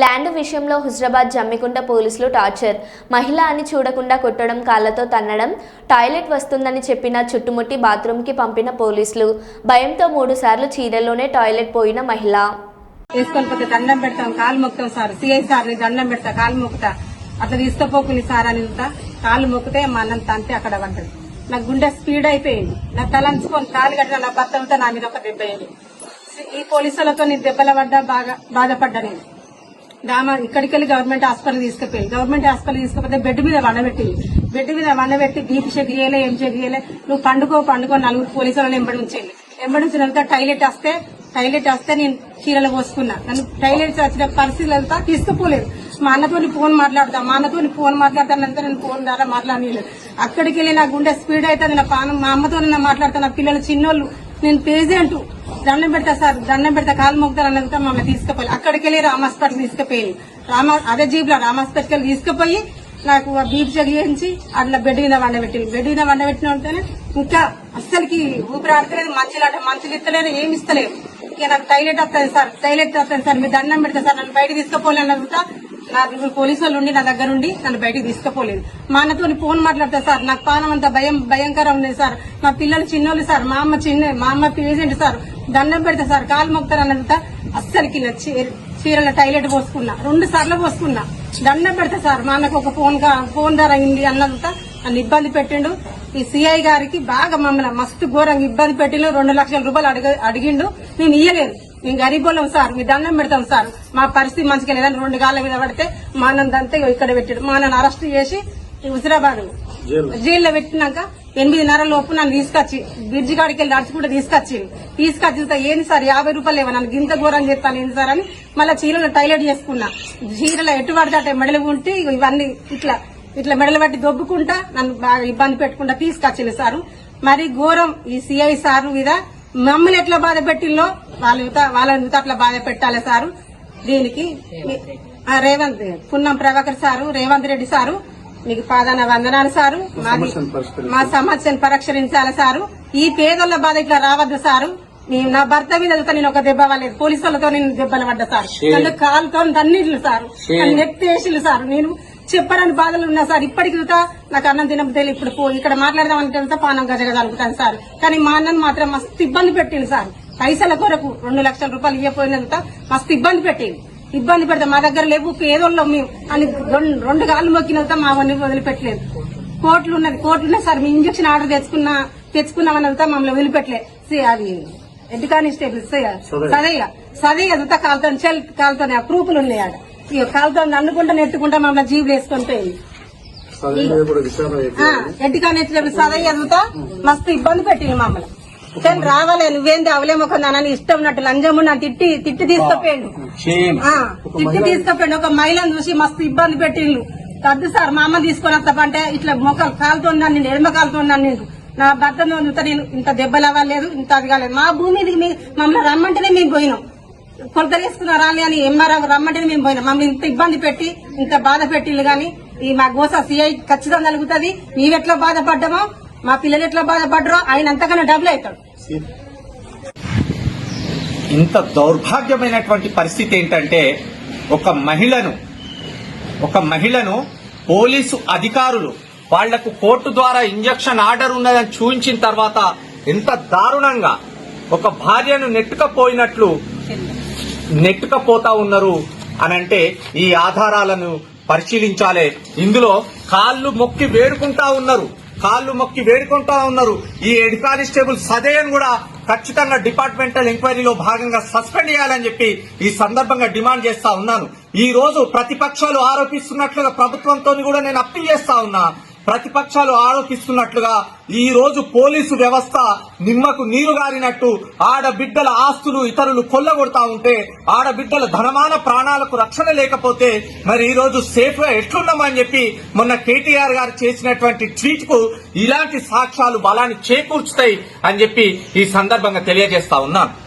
Land విషయంలో హుజరాబాద్ జమ్మికుంట పోలీసులు torture. మహిళ అని చూడకుండా కొట్టడం కాళ్ళతో తన్నడం టాయిలెట్ వస్తుందని చెప్పిన చుట్టుముట్టి బాత్రూంకి పంపిన పోలీసులు. భయంతో మూడుసార్లు చీరలోనే టాయిలెట్ పోయిన మహిళ. తీసుకొని పోతే దండం పెడతాం కాలు మొక్కుతాం సార్. సిఐ సార్ దండం పెడతా కాలు మొక్కుతా. అట్లా తీసుకుపోకుని సార్ అని వెళ్తా కాలు మొక్కితే మా అన్నం తంతే అక్కడ పడ్డది. నా గుండె స్పీడ్ అయిపోయింది. నా తలంచుకొని కాలు కట్టిన నా భర్తలతో నా మీద ఒక దెబ్బ అయింది. ఈ పోలీసులతో నేను దెబ్బల పడ్డా బాగా బాధపడ్డా నేను. రామ ఇక్కడికి వెళ్ళి గవర్నమెంట్ హాస్పిటల్ తీసుకుపోయి గవర్నమెంట్ హాస్పిటల్ తీసుకుపోతే బెడ్ మీద వండబెట్టి బెడ్ మీద వండబెట్టి బీపీ చెక్ చేయలే ఏం చెక్ చేయలే నువ్వు పండుకో పండుకో నలుగురు పోలీసులను ఎంబడి ఉంచేయండి. ఎంబడి ఉంచినంత టైలెట్ వస్తే టైలెట్ వస్తే నేను చీరలు పోసుకున్నా. నన్ను టైలెట్ వచ్చిన పరిస్థితులు అంతా తీసుకుపోలేదు. మా అన్నతో ఫోన్ మాట్లాడతా. మా అన్నతో ఫోన్ మాట్లాడతానంతా నేను ఫోన్ ద్వారా మాట్లాడలేదు అక్కడికి వెళ్ళి నా గుండె స్పీడ్ అవుతుంది నా పానం మా అమ్మతో నేను మాట్లాడతా నా పిల్లలు చిన్నోళ్ళు. నేను పేజెంట్ దండం పెడతా సార్ దండం పెడతా కాలు మొక్కుతారు అన్నందుకు మమ్మల్ని తీసుకుపోయి అక్కడికి వెళ్ళి రామ హాస్పిటల్ తీసుకుపోయి రామ అదే జీప్లో రామ తీసుకుపోయి నాకు బీప్ చెయ్యించి అట్లా బెడ్ మీద వండబెట్టింది బెడ్ మీద వండబెట్టిన ఉంటేనే ఇంకా అస్సలకి ఊపిరి ఆడతలేదు మంచిలు అంటే మంచులు ఇస్తలేదు ఏమి ఇస్తలేదు. ఇక నాకు టైలెట్ వస్తుంది సార్ టైలెట్ వస్తుంది సార్ మీరు దండం పెడతా సార్ నన్ను బయట తీసుకుపోలేని అడుగుతా నా పోలీసు వాళ్ళు ఉండి నా దగ్గర ఉండి నన్ను బయటకు తీసుకుపోలేదు. మా అన్నతో ఫోన్ మాట్లాడతా సార్ నాకు పానం అంత భయం భయంకరం ఉంది సార్. మా పిల్లలు చిన్నోళ్ళు సార్ మా అమ్మ చిన్న మా అమ్మ పేజెంట్ సార్. దండం పెడతా సార్. కాలు మొక్తారు అన్నంత అస్సలకి చీరల టైలెట్ పోసుకున్నా. రెండు సార్లు పోసుకున్నా. దండం పెడతా సార్. మా అన్నకు ఒక ఫోన్ ఫోన్ ధర అయింది అన్నంత నన్ను ఇబ్బంది పెట్టిండు. ఈ సిఐ గారికి బాగా మమ్మల్ని మస్తు ఘోరంగా ఇబ్బంది పెట్టిండు. రెండు లక్షల రూపాయలు అడిగ- అడిగిండు. నేను ఇయ్యలేదు. మేము గరీబోళ్ళం సార్. మీ దండం పెడతాం సార్. మా పరిస్థితి మంచిగా లేదని రెండు గాళ్ళ మీద పడితే మా అన్నందంతా ఇక్కడ పెట్టాడు. మా నన్ను అరెస్ట్ చేసి హుజరాబాద్ జైల్లో పెట్టినాక ఎనిమిదిన్నర లోపు నన్ను తీసుకొచ్చి బ్రిడ్జ్ కాడికి వెళ్ళి నడుచుకుంటూ తీసుకొచ్చి తీసుకొచ్చి ఏంది సార్ యాభై రూపాయలు ఏమో నన్ను గింత ఘోరం చేస్తాను ఏంది సార్ అని మళ్ళీ చీరలు టైలెట్ చేసుకున్నా. చీరలో ఎటు పడితే మెడలు ఉంటే ఇవన్నీ ఇట్లా ఇట్లా మెడలు పట్టి దొబ్బుకుంటా నన్ను బాగా ఇబ్బంది పెట్టుకుంటా తీసుకొచ్చింది సారు. మరి ఘోరం ఈ సిఐ సారు మీద మమ్మల్ని ఎట్లా బాధ పెట్టిల్లో? వాళ్ళ వాళ్ళ యువత అట్లా బాధ పెట్టాలి సారు. దీనికి రేవంత్ పున్నం ప్రభాకర్ సారు రేవంత్ రెడ్డి సారు మీకు పాదాన వందనాలు సారు. మాది మా సమస్యను పరిష్కరించాలి సారు. ఈ పేదల బాధ ఇట్లా రావద్దు సారు. నేను నా భర్త మీద వెళ్తా నేను ఒక దెబ్బ వాళ్ళలేదు పోలీసు వాళ్ళతో నేను దెబ్బలు పడ్డా సార్. నన్ను కాలుతో తన్నిళ్ళు సారు. నెత్తేసిళ్ళు సార్. నేను చెప్పరని బాధలు ఉన్నా సార్. ఇప్పటికి నాకు అన్నం తినబుద్ధి ఇప్పుడు ఇక్కడ మాట్లాడదామని వెళ్తే పానం గజగజలుగుతాను సార్. కానీ మా అన్నను మాత్రం మస్తు ఇబ్బంది పెట్టింది సార్. పైసల కొరకు రెండు లక్షల రూపాయలు ఇవ్వపోయినంత మస్తు ఇబ్బంది పెట్టింది ఇబ్బంది పెడితే. మా దగ్గర లేవు పేదోళ్ళం మేము. అని రెండు- గాళ్ళు మొక్కినంత మా వన్ని వదిలిపెట్టలేదు. కోట్లు ఉన్నది. కోట్లు ఉన్నాయి. సార్ మీ ఇంజక్షన్ ఆర్డర్ తెచ్చుకున్నా తెచ్చుకున్నామన్నంతా మమ్మల్ని వదిలిపెట్టలే. సి అది ఎడ్ కానిస్టేబుల్ సదయ్య. సదయ్య అంతా కాలుతో చెల్ కాలుతో ప్రూఫ్లు ఉన్నాయి ఆడ. ఇక కాలుతో అనుకుంటా నెట్టుకుంటా మమ్మల్ని జీబులు వేసుకొని పోయింది. ఆ, ఎడ్డి కానిస్టేబుల్ సదయ్య ఎదుగుతా మస్తు ఇబ్బంది పెట్టింది మమ్మల్ని. కానీ రావాలే నువ్వేంది అవలేమొకందానని ఇష్టం ఉన్నట్టు లంజము నా తిట్టి తిట్టి తీసుకుపోయిండు. ఆ, తిట్టి తీసుకుపోయిండు. ఒక మహిళను చూసి మస్తు ఇబ్బంది పెట్టిండు. వద్దు సార్ మా అమ్మ తీసుకొని వస్తామంటే ఇట్లా మొక్కలు కాలుతున్నాను నేను ఎడమ కాలుతున్నాను నేను. నా భర్త ఇంత నేను ఇంత దెబ్బలు అవ్వలేదు ఇంత అది కాలేదు. మా భూమిది మీ- మమ్మల్ని రమ్మంటేనే మేము పోయినాం. కొలత తీసుకున్నారా అని ఎంఆర్ఆ రమ్మంటేనే మేము పోయినాం. మమ్మల్ని ఇంత ఇబ్బంది పెట్టి ఇంత బాధ పెట్టిళ్ళు గాని ఈ మా గోస సిఐ ఖచ్చితంగా కలుగుతుంది నీవెట్లా బాధపడ్డామో మా పిల్లలు ఎట్లా బాధపడ్డరో ఆయన అంతకన్నా డబ్బులు అవుతాడు. ఇంత దౌర్భాగ్యమైనటువంటి పరిస్థితి ఏంటంటే ఒక మహిళను ఒక మహిళను పోలీసు అధికారులు వాళ్ళకు కోర్టు ద్వారా ఇంజక్షన్ ఆర్డర్ ఉన్నదని చూపించిన తర్వాత ఎంత దారుణంగా ఒక భార్యను నెట్టుకపోయినట్లు నెట్టుకపోతా ఉన్నారు అనంటే ఈ ఆధారాలను పరిశీలించాలి. ఇందులో కాళ్ళు మొక్కి వేడుకుంటా ఉన్నారు. కాళ్ళు మొక్కి వేడుకుంటా ఉన్నారు. ఈ హెడ్ కానిస్టేబుల్ సదయన్ కూడా ఖచ్చితంగా డిపార్ట్మెంటల్ ఎంక్వైరీలో భాగంగా సస్పెండ్ చేయాలని చెప్పి ఈ సందర్భంగా డిమాండ్ చేస్తా ఉన్నాను. ఈ రోజు ప్రతిపక్షాలు ఆరోపిస్తున్నట్లుగా ప్రభుత్వంతో కూడా నేను అప్పీల్ చేస్తా ఉన్నా. ప్రతిపక్షాలు ఆరోపిస్తున్నట్లుగా ఈ రోజు పోలీసు వ్యవస్థ నిమ్మకు నీరు గారినట్టు ఆడబిడ్డల ఆస్తులు ఇతరులు కొల్లగొడతా ఉంటే ఆడబిడ్డల ధనమాన ప్రాణాలకు రక్షణ లేకపోతే మరి ఈ రోజు సేఫ్గా ఎట్లున్నామని చెప్పి మొన్న కేటీఆర్ గారు చేసినటువంటి ట్వీట్కు ఇలాంటి సాక్ష్యాలు బలాన్ని చేకూర్చుతాయి అని చెప్పి ఈ సందర్భంగా తెలియజేస్తా ఉన్నాను.